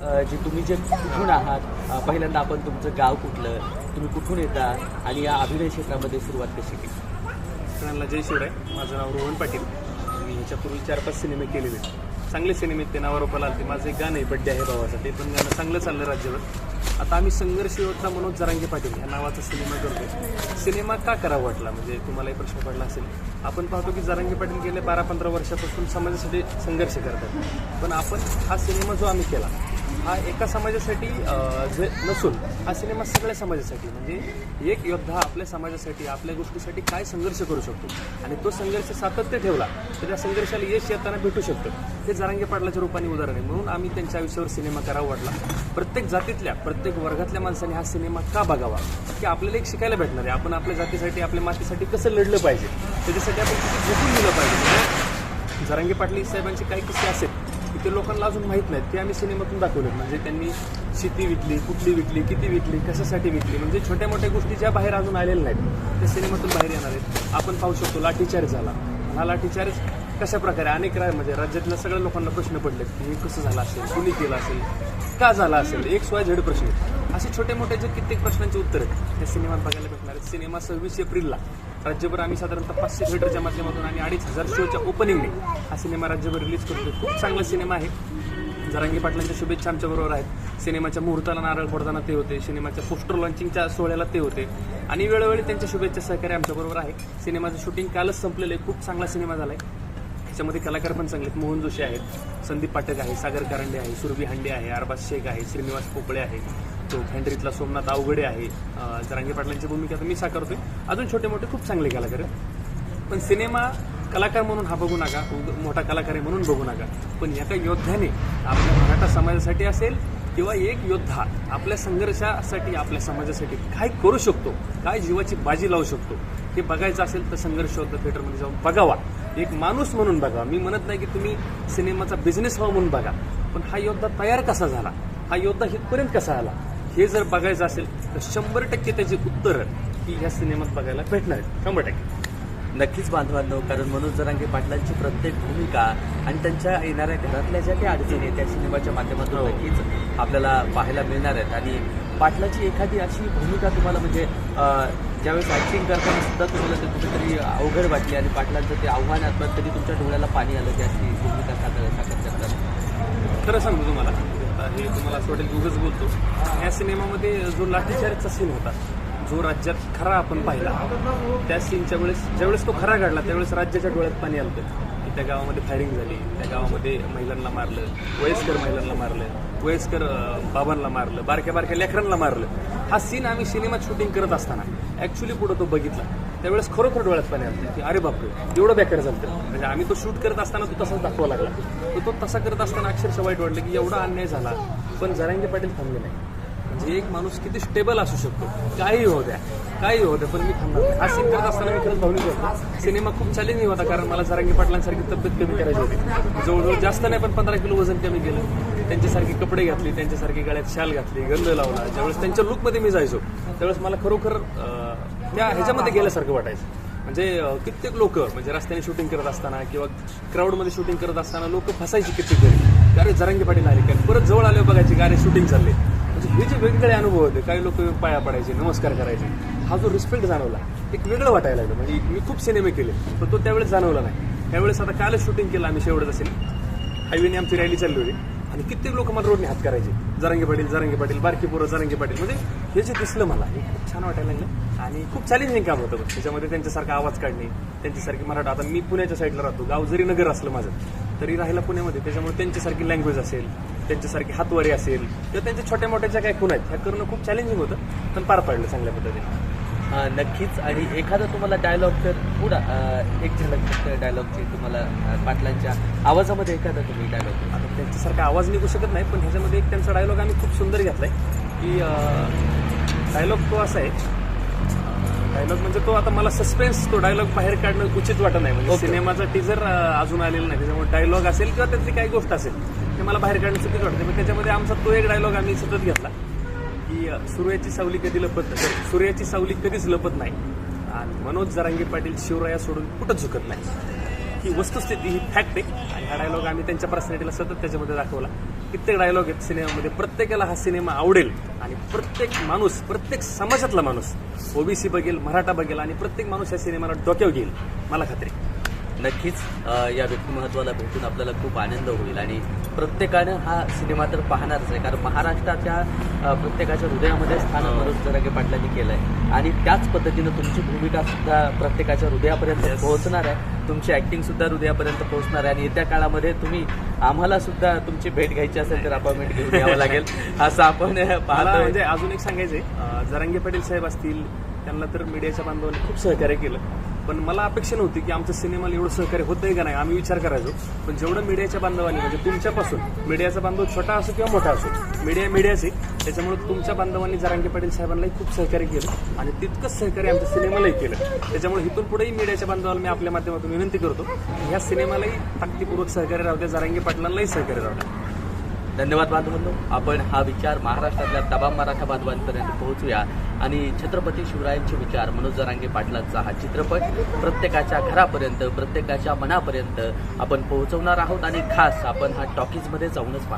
जे तुम्ही जे कुठून आहात पहिल्यांदा आपण तुमचं गाव कुठलं तुम्ही कुठून येता आणि या अभिनय क्षेत्रामध्ये सुरुवात कशी केली? सगळ्यांना जय शिवराय. माझं नाव रोहन पाटील. मी ह्याच्यापूर्वी चार पाच सिनेमे केलेले. आहेत. चांगले सिनेमे ते नावारोपाला आले माझं एक गाणं आहे बड्डे आहे भावाचं. ते पण गाणं चांगलं चाललं राज्यभर. आता आम्ही संघर्ष योद्धा मनोज जरांगे पाटील ह्या नावाचा सिनेमा करतो सिनेमा का करावा वाटला? म्हणजे तुम्हालाही प्रश्न पडला असेल. आपण पाहतो की जरांगे पाटील गेले बारा पंधरा वर्षापासून समाजासाठी संघर्ष करतात. पण आपण हा सिनेमा जो आम्ही केला हा एका समाजासाठी जे नसून हा सिनेमा सगळ्या समाजासाठी. म्हणजे एक योद्धा आपल्या समाजासाठी आपल्या गोष्टीसाठी काय संघर्ष करू शकतो? आणि तो संघर्ष सातत्य ठेवला तर त्या संघर्षाला यश येताना भेटू शकतं. हे जरांगे पाटलाच्या रूपाने उदाहरण आहे. म्हणून आम्ही त्यांच्या आयुष्यावर सिनेमा करावा वाटला. प्रत्येक जातीतल्या प्रत्येक वर्गातल्या माणसाने हा सिनेमा का बघावा? की आपल्याला एक शिकायला भेटणार आहे. आपण आपल्या जातीसाठी आपल्या मातीसाठी कसं लढलं पाहिजे? त्याच्यासाठी आपण किती झोपून दिलं पाहिजे. जरांगे पाटील साहेबांचे काही किस्से असेल. ते लोकांना अजून माहीत नाहीत ते आम्ही सिनेमातून दाखवले म्हणजे त्यांनी शेती विकली कुठली विकली किती विकली कशासाठी विकली. म्हणजे छोट्या मोठ्या गोष्टी ज्या बाहेर अजून आलेल्या नाहीत त्या सिनेमातून बाहेर येणार आहेत. आपण पाहू शकतो लाठीचार्ज झाला. हा लाठीचार्ज कशा प्रकारे अनेक रा म्हणजे राज्यातल्या सगळ्या लोकांना प्रश्न पडले की हे कसं झालं असेल कुणी केलं असेल का झाला असेल? एक स्वाय झेड प्रश्न असे छोटे मोठे जे कित्येक प्रश्नांचे उत्तर आहेत त्या सिनेमात बघायला भेटणार आहेत. सिनेमा सव्वीस एप्रिलला. राज्यभर आम्ही साधारणतः पाचशे थिएटरच्या माध्यमातून आणि अडीच हजार शोच्या ओपनिंगने हा सिनेमा राज्यभर रिलीज करतोय. खूप चांगला सिनेमा आहे. जरांगी पाटलांच्या शुभेच्छा आमच्याबरोबर आहेत. सिनेमाच्या मुहूर्ताला नारळ फोडताना ते होते. सिनेमाच्या पोस्टर लॉन्चिंगच्या सोहळ्याला ते होते. आणि वेळोवेळी त्यांच्या शुभेच्छा सहकार्य आमच्याबरोबर आहे. सिनेमाचं शूटिंग कालच संपलेलं आहे. खूप चांगला सिनेमा झाला आहे त्याच्यामध्ये कलाकार पण चांगले आहेत. मोहन जोशी आहेत. संदीप पाठक आहे. सागर कारंडे आहे. सुरभी हांडे आहे. अरबाज शेख आहे. श्रीनिवास पोपळे आहे. तो फॅन्ड्रीतला सोमनाथ अवघडे आहे. जरांगे पाटलांची भूमिका तर मी साकारतोय. अजून छोटे मोठे खूप चांगले कलाकार आहेत. पण सिनेमा कलाकार म्हणून हा बघू नका मोठा कलाकार आहे म्हणून बघू नका. पण एका योद्ध्याने आपल्या मराठा समाजासाठी असेल किंवा एक योद्धा आपल्या संघर्षासाठी आपल्या समाजासाठी काय करू शकतो काय जीवाची बाजी लावू शकतो हे बघायचं असेल तर संघर्ष योद्धा थिएटरमध्ये जाऊन बघावा. एक माणूस म्हणून बघा मी म्हणत नाही की तुम्ही सिनेमाचा बिझनेस व्हावा म्हणून बघा. पण हा योद्धा तयार कसा झाला? हा योद्धा हितपर्यंत कसा आला? हे जर बघायचं असेल तर शंभर टक्के त्याची उत्तरं ही ह्या सिनेमात बघायला भेटणार शंभर टक्के. नक्कीच बांधवांनो कारण मनोज जरांगे पाटलांची प्रत्येक भूमिका आणि त्यांच्या येणाऱ्या घरातल्या ज्या काही अडचणी आहेत त्या सिनेमाच्या माध्यमातून हो. नक्कीच आपल्याला पाहायला मिळणार आहेत. आणि पाटलाची एखादी अशी भूमिका तुम्हाला म्हणजे ज्यावेळेस ॲक्टिंग करताना सुद्धा तुम्हाला ते कुठेतरी अवघड वाटली आणि पाटलांचं ते आव्हानात्मक तरी तुमच्या डोळ्याला पाणी आलं की अशी भूमिका साकार साकार करतात. खरं सांगतो तुम्हाला होता हे तुम्हाला असं वाटेल उगच बोलतो. या सिनेमामध्ये जो लाठीचार्जचा सीन होता जो राज्यात खरा आपण पाहिला त्या सीनच्या वेळेस ज्यावेळेस तो खरा घडला त्यावेळेस राज्याच्या डोळ्यात पाणी आलं की त्या गावामध्ये फायरिंग झाली त्या गावामध्ये महिलांना मारलं वयस्कर महिलांना मारलं वयस्कर बाबांना मारलं बारक्या बारक्या लेकरांना मारलं. हा सीन आम्ही सिनेमात शूटिंग करत असताना ॲक्च्युली पुढं तो बघितला. त्यावेळेस खरोखर डोळ्यात पाणी आलं. की अरे बापरे एवढं बेकार झालं म्हणजे आम्ही तो शूट करत असताना तो तसाच दाखवा लागला. तर तो तसा करत असताना अक्षरशः वाईट वाटलं की एवढा अन्याय झाला. पण जरांगे पाटील थांबले नाही. म्हणजे एक माणूस किती स्टेबल असू शकतो. काही हो द्या. काही हो द्या पण मी थांबणार हा सीन करत असताना मी खरंच भावनिक होतो. सिनेमा खूप चॅलेंजिंग होता कारण मला जरांगी पाटलांसारखी तब्येत कमी करायची होती. जवळजवळ जास्त नाही पण पंधरा किलो वजन कमी केलं. त्यांच्यासारखे कपडे घातले त्यांच्यासारखे गळ्यात शाल घातली गंध लावला. ज्यावेळेस त्यांच्या लुकमध्ये मी जायचो त्यावेळेस मला खरोखर त्या ह्याच्यामध्ये गेल्यासारखं वाटायचं. म्हणजे कित्येक लोक म्हणजे रस्त्याने शूटिंग करत असताना किंवा क्राऊडमध्ये शूटिंग करत असताना लोक फसायची कित्येक घरी अरे जरांगी पाटील आले काय परत जवळ आले बघायचे गाडी शूटिंग चालले म्हणजे हे जे वेगवेगळे अनुभव होते काही लोक पाया पडायचे नमस्कार करायचे. हा जो रिस्पेक्ट जाणवला एक वेगळं वाटायला लागलं. म्हणजे मी खूप सिनेमे केले पण तो त्यावेळेस जाणवला नाही. त्यावेळेस आता कालच शूटिंग केलं आम्ही शेवटच असेल हायवेने आमची रॅली चालली होती. आणि कित्येक लोक मला रोडने हात करायचे. जरांगे पाटील जरांगे पाटील बारकी पोरं जरांगे पाटील. म्हणजे हे जे दिसलं मला हे खूप छान वाटायला लागलं. आणि खूप चॅलेंजिंग काम होतं त्याच्यामध्ये त्यांच्यासारखा आवाज काढणे त्यांच्यासारखी मराठा. आता मी पुण्याच्या साईडला राहतो. गाव जरी नगर असलं माझं तरी राहिला पुण्यामध्ये. त्याच्यामुळे त्यांच्यासारखी लँग्वेज असेल त्यांच्यासारखी हातवारी असेल किंवा त्यांच्या छोट्या मोठ्या ज्या काही खूण आहेत ह्या करणं खूप चॅलेंजिंग होतं पण पार पाडलं चांगल्या पद्धतीने. नक्कीच. आणि एखादा तुम्हाला डायलॉग तर पुढा एक झलक डायलॉगची तुम्हाला पाटलांच्या आवाजामध्ये एखादा तुम्ही डायलॉग आता त्यांच्यासारखा आवाज निघू शकत नाही पण ह्याच्यामध्ये एक त्यांचा डायलॉग आम्ही खूप सुंदर घेतलाय की डायलॉग तो असा आहे. डायलॉग म्हणजे तो आता मला सस्पेन्स तो डायलॉग बाहेर काढणं उचित वाटत नाही. म्हणजे. सिनेमाचा टीजर अजून आलेला नाही. त्याच्यामुळे डायलॉग असेल किंवा त्यातली काही गोष्ट असेल ते मला बाहेर काढणं चुकीच वाटते. पण त्याच्यामध्ये आमचा तो एक डायलॉग आम्ही सतत घेतला. की सूर्याची सावली कधी लपत सूर्याची सावली कधीच लपत नाही. आणि मनोज जरांगे पाटील शिवराया सोडून कुठं झुकत नाही. ही वस्तुस्थिती ही फॅक्ट आहे. आणि हा डायलॉग आम्ही त्यांच्या पर्सनॅलिटीला सतत त्याच्यामध्ये दाखवला. कित्येक डायलॉग आहेत सिनेमामध्ये. प्रत्येकाला हा सिनेमा आवडेल. आणि प्रत्येक माणूस प्रत्येक समाजातला माणूस ओबीसी बघेल मराठा बघेल आणि प्रत्येक माणूस या सिनेमाला डोक्यावर घेईल. मला खात्री आहे. नक्कीच या व्यक्तिमत्वाला भेटून आपल्याला खूप आनंद होईल. आणि प्रत्येकानं हा सिनेमा तर पाहणारच आहे कारण महाराष्ट्राच्या प्रत्येकाच्या हृदयामध्ये स्थान मनोज जरांगे पाटलांनी केलं आहे आणि त्याच पद्धतीनं तुमची भूमिका सुद्धा प्रत्येकाच्या हृदयापर्यंत पोहोचणार आहे. तुमची ऍक्टिंग सुद्धा हृदयापर्यंत पोहोचणार आहे. आणि येत्या काळामध्ये तुम्ही आम्हाला सुद्धा तुमची भेट घ्यायची असेल तर अपॉइंटमेंट घेऊन यावं लागेल. असं आपण मला पाहतोय. म्हणजे अजून एक सांगायचंय. जरांगे पाटील साहेब असतील त्यांना तर मीडियाच्या बांधवांनी खूप सहकार्य केलं. पण मला अपेक्षा नव्हती की आमचं सिनेमाला एवढं सहकार्य होतंय का नाही आम्ही विचार करायचो. पण जेवढं मीडियाच्या बांधवांनी म्हणजे तुमच्यापासून मीडियाचा बांधव छोटा असो किंवा मोठा असो मीडिया मीडियाचे त्याच्यामुळे तुमच्या बांधवांनी जरांगे पाटील साहेबांनाही खूप सहकार्य केलं आणि तितकंच सहकार्य आमच्या सिनेमालाही केलं. त्याच्यामुळे इथून पुढेही मीडियाच्या बांधवाला मी आपल्या माध्यमातून विनंती करतो ह्या सिनेमालाही ताकदीपूर्वक सहकार्य राहू द्या जरांगे पाटलांनाही सहकार्य राहू द्या. धन्यवाद बांधवांनो. आपण हा विचार महाराष्ट्रातल्या तमाम मराठा बांधवांपर्यंत पोहोचूया. आणि छत्रपती शिवरायांचे विचार मनोज जरांगे पाटलांचा हा चित्रपट प्रत्येकाच्या घरापर्यंत प्रत्येकाच्या मनापर्यंत आपण पोहोचवणार आहोत. आणि खास आपण हा टॉकीजमध्ये जाऊनच पाहतो